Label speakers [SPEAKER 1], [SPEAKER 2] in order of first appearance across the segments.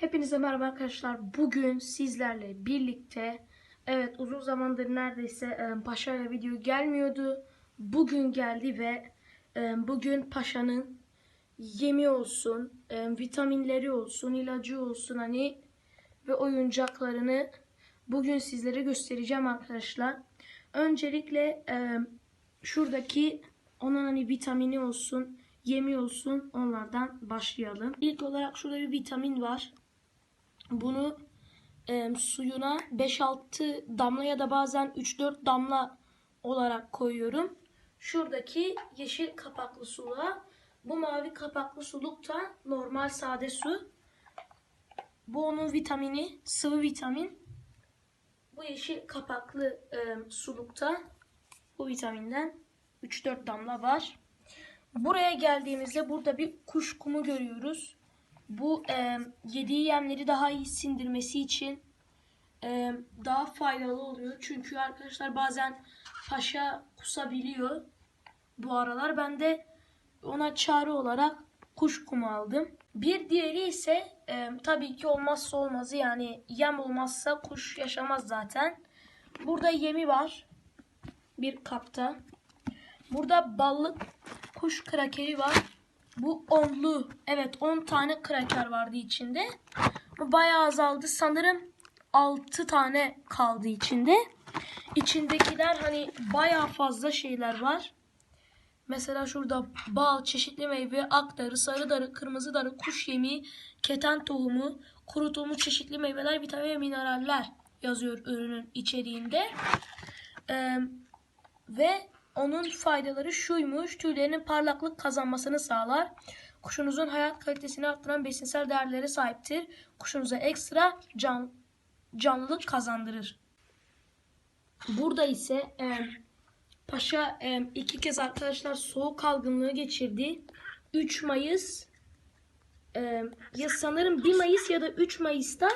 [SPEAKER 1] Hepinize merhaba arkadaşlar. Bugün sizlerle birlikte evet uzun zamandır neredeyse e, Paşa video gelmiyordu. Bugün geldi ve e, bugün Paşa'nın yemi olsun, e, vitaminleri olsun, ilacı olsun hani ve oyuncaklarını bugün sizlere göstereceğim arkadaşlar. Öncelikle e, şuradaki onun hani vitamini olsun, yemi olsun onlardan başlayalım. İlk olarak şurada bir vitamin var. Bunu e, suyuna 5-6 damla ya da bazen 3-4 damla olarak koyuyorum. Şuradaki yeşil kapaklı suluğa bu mavi kapaklı suluk da normal sade su. Bu onun vitamini, sıvı vitamin. Bu yeşil kapaklı e, sulukta bu vitaminden 3-4 damla var. Buraya geldiğimizde burada bir kuş kumu görüyoruz. Bu e, yediği yemleri daha iyi sindirmesi için e, daha faydalı oluyor. Çünkü arkadaşlar bazen paşa kusabiliyor bu aralar. Ben de ona çare olarak kuş kumu aldım. Bir diğeri ise e, tabii ki olmazsa olmazı yani yem olmazsa kuş yaşamaz zaten. Burada yemi var bir kapta. Burada ballık kuş krakeri var. Bu onlu. Evet 10 tane kraker vardı içinde. Bayağı azaldı. Sanırım 6 tane kaldı içinde. İçindekiler hani bayağı fazla şeyler var. Mesela şurada bal, çeşitli meyve, akdarı, sarı darı, kırmızı darı, kuş yemi, keten tohumu, kurutulmuş çeşitli meyveler, vitamin ve mineraller yazıyor ürünün içeriğinde. Ee, ve onun faydaları şuymuş. Tüylerinin parlaklık kazanmasını sağlar. Kuşunuzun hayat kalitesini arttıran besinsel değerlere sahiptir. Kuşunuza ekstra can, canlılık kazandırır. Burada ise e, Paşa e, iki kez arkadaşlar soğuk algınlığı geçirdi. 3 Mayıs e, ya sanırım 1 Mayıs ya da 3 Mayıs'ta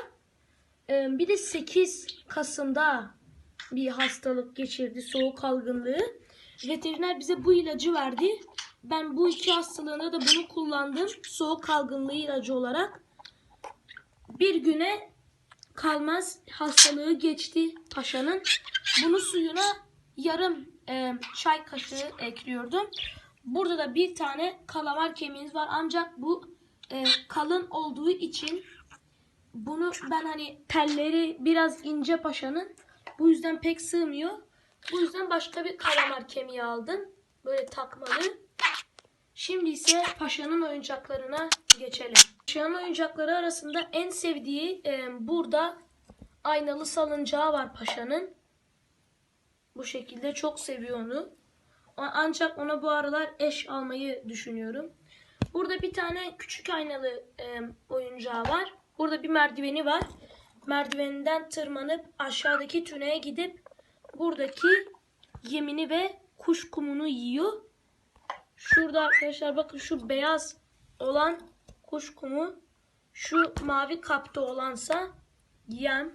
[SPEAKER 1] e, bir de 8 Kasım'da bir hastalık geçirdi soğuk algınlığı. Veteriner bize bu ilacı verdi. Ben bu iki hastalığında da bunu kullandım. Soğuk algınlığı ilacı olarak. Bir güne kalmaz hastalığı geçti paşanın. Bunu suyuna yarım e, çay kaşığı ekliyordum. Burada da bir tane kalamar kemiğimiz var. Ancak bu e, kalın olduğu için bunu ben hani telleri biraz ince paşanın. Bu yüzden pek sığmıyor. Bu yüzden başka bir kalamar kemiği aldım. Böyle takmalı. Şimdi ise paşanın oyuncaklarına geçelim. Paşanın oyuncakları arasında en sevdiği e, burada aynalı salıncağı var paşanın. Bu şekilde çok seviyor onu. Ancak ona bu aralar eş almayı düşünüyorum. Burada bir tane küçük aynalı e, oyuncağı var. Burada bir merdiveni var. Merdiveninden tırmanıp aşağıdaki tüneye gidip buradaki yemini ve kuş kumunu yiyor. Şurada arkadaşlar bakın şu beyaz olan kuş kumu şu mavi kapta olansa yem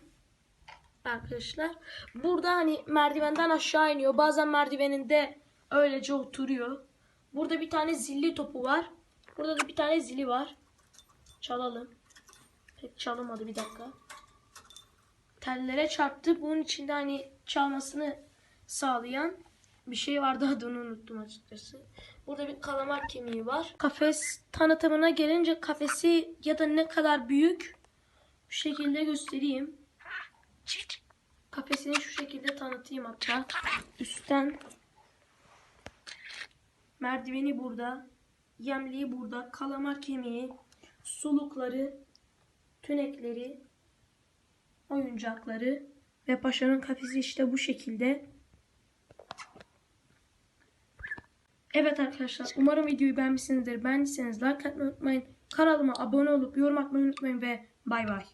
[SPEAKER 1] arkadaşlar. Burada hani merdivenden aşağı iniyor. Bazen merdiveninde öylece oturuyor. Burada bir tane zilli topu var. Burada da bir tane zili var. Çalalım. Pek çalamadı bir dakika. Tellere çarptı. Bunun içinde hani çalmasını sağlayan bir şey vardı adını unuttum açıkçası. Burada bir kalamar kemiği var. Kafes tanıtımına gelince kafesi ya da ne kadar büyük bu şekilde göstereyim. Kafesini şu şekilde tanıtayım hatta. Üstten merdiveni burada. Yemliği burada. Kalamar kemiği, sulukları, tünekleri, oyuncakları ve paşanın kafesi işte bu şekilde. Evet arkadaşlar umarım videoyu beğenmişsinizdir. Beğendiyseniz like atmayı unutmayın. Kanalıma abone olup yorum atmayı unutmayın ve bay bay.